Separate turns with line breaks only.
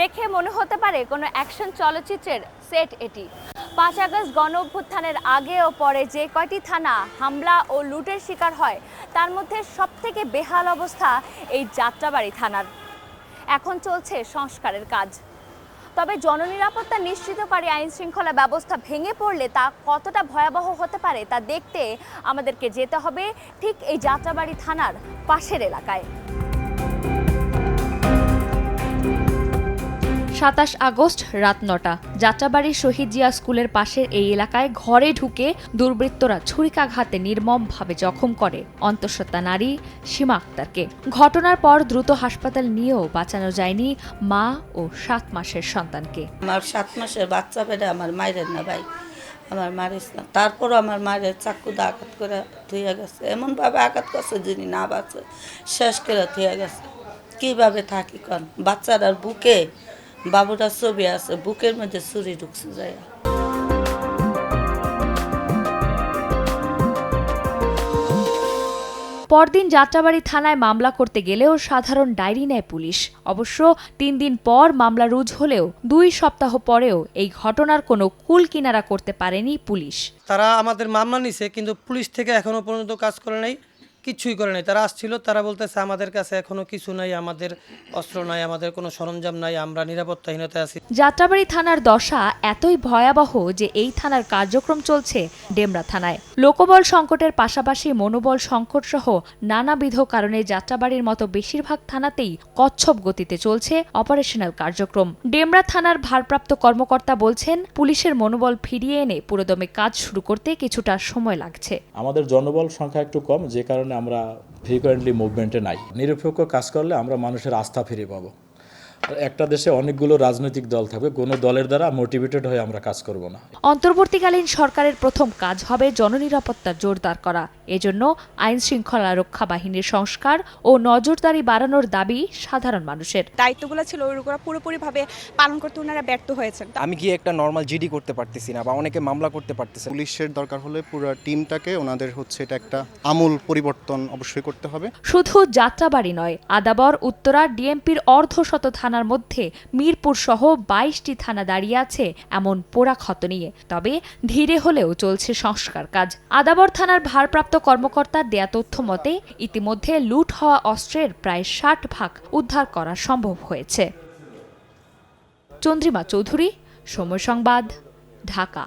দেখে মনে হতে পারে কোনো অ্যাকশন চলচ্চিত্রের সেট এটি। পাঁচ আগস্ট গণ অভ্যুত্থানের আগে ও পরে যে কয়টি থানা হামলা ও লুটের শিকার হয়, তার মধ্যে সবথেকে বেহাল অবস্থা এই যাত্রাবাড়ি থানার। এখন চলছে সংস্কারের কাজ। তবে জননিরাপত্তা নিশ্চিতকারী আইন শৃঙ্খলা ব্যবস্থা ভেঙে পড়লে তা কতটা ভয়াবহ হতে পারে তা দেখতে আমাদেরকে যেতে হবে ঠিক এই যাত্রাবাড়ি থানার পাশের এলাকায়। সাতাশ আগস্ট রাত নটা। যাত্রাবাড়ির শহীদ জিয়া স্কুলের পাশের এই এলাকায় ঘরে ঢুকে দুর্বৃত্তরা ছুরিকাঘাতে নির্মমভাবে জখম করে। অন্তঃসত্ত্বা নারী সীমা আক্তারকে। ঘটনার পর দ্রুত হাসপাতাল নিয়েও বাঁচানো যায়নি মা ও সাত মাসের সন্তানকে।
আমার সাত মাসের বাচ্চা পেটে আমার মায়ের না ভাই। আমার মারিস না তারপরও আমার মায়ের চাকু দিয়ে আঘাত করে ধুয়ে গেছে। এমনভাবে আঘাত করছে যিনি না বাঁচে, শেষ করে ধুয়ে গেছে। কীভাবে থাকি কন? বাচ্চাটার বুকে বাবুটার ছবি আছে বুকের মধ্যে ছুরি ঢুকছে যায়
পরদিন যাত্রাবাড়ি থানায় মামলা করতে গেলেও সাধারণ ডায়েরি নেয় পুলিশ। অবশ্য তিন দিন পর মামলা রুজ হলেও দুই সপ্তাহ পরেও এই ঘটনার কোনো কুল কিনারা করতে পারেনি পুলিশ।
তারা আমাদের মামলা নিছে কিন্তু পুলিশ থেকে এখনও পর্যন্ত কাজ করে নাই। কিছুই করে নাই। তারা আসছিল তারা বলতেছে আমাদের কাছে এখনও কিছু নাই আমাদের অস্ত্র নাই আমাদের কোনো সরঞ্জাম নাই আমরা নিরাপত্তাহীনতায় আছি।
যাত্রাবাড়ি থানার দশা এতই ভয়াবহ যে এই থানার কার্যক্রম চলছে ডেমরা থানায়। লোকবল সংকটের পাশাপাশি মনোবল সংকট সহ নানাবিধ কারণে যাত্রাবাড়ির মতো বেশিরভাগ থানাতেই কচ্ছপ গতিতে চলছে অপারেশনাল কার্যক্রম। ডেমরা থানার ভারপ্রাপ্ত কর্মকর্তা বলছেন পুলিশের মনোবল ফিরিয়ে এনে পুরোদমে কাজ শুরু করতে কিছুটা সময় লাগছে।
আমাদের জনবল সংখ্যা একটু কম যে কারণে আমরা ফ্রিকোয়েন্টলি মুভমেন্টে নাই। নিরপেক্ষ কাজ করলে আমরা মানুষের আস্থা ফিরে পাবো। একটা দেশে অনেকগুলো রাজনৈতিক দল থাকবে কোনো দলের দ্বারা মোটিভেটেড হয়ে আমরা কাজ করব না।
অন্তর্বর্তীকালীন সরকারের প্রথম কাজ হবে জননিরাপত্তা জোরদার করা। এজন্য আইন শৃঙ্খলা রক্ষা বাহিনীর সংস্কার ও নজরদারি বাড়ানোর দাবি সাধারণ মানুষের।
দায়িত্বগুলো ছিল ওইগুলো পুরোপুরিভাবে পালন করতে ওনারা ব্যর্থ হয়েছেন।
আমি গিয়ে একটা নর্মাল জিডি করতে পারতেছি না বা অনেকে মামলা করতে পারতেছে
পুলিশের দরকার হলে পুরো টিমটাকে ওনাদের হচ্ছে এটা একটা আমূল পরিবর্তন অবশ্যই করতে হবে।
শুধু যাত্রাবাড়ি নয় আদাবর উত্তরা ডিএমপির অর্ধশত থানার মধ্যে মিরপুর সহ বাইশটি থানা দাঁড়িয়ে আছে এমন পোড়া ক্ষত নিয়ে। তবে ধীরে হলেও চলছে সংস্কার কাজ। আদাবর থানার ভারপ্রাপ্ত কর্মকর্তার দেয়া তথ্য মতে, ইতিমধ্যে লুট হওয়া অস্ত্রের প্রায় ষাট ভাগ উদ্ধার করা সম্ভব হয়েছে। চন্দ্রিমা চৌধুরী, সময় সংবাদ, ঢাকা।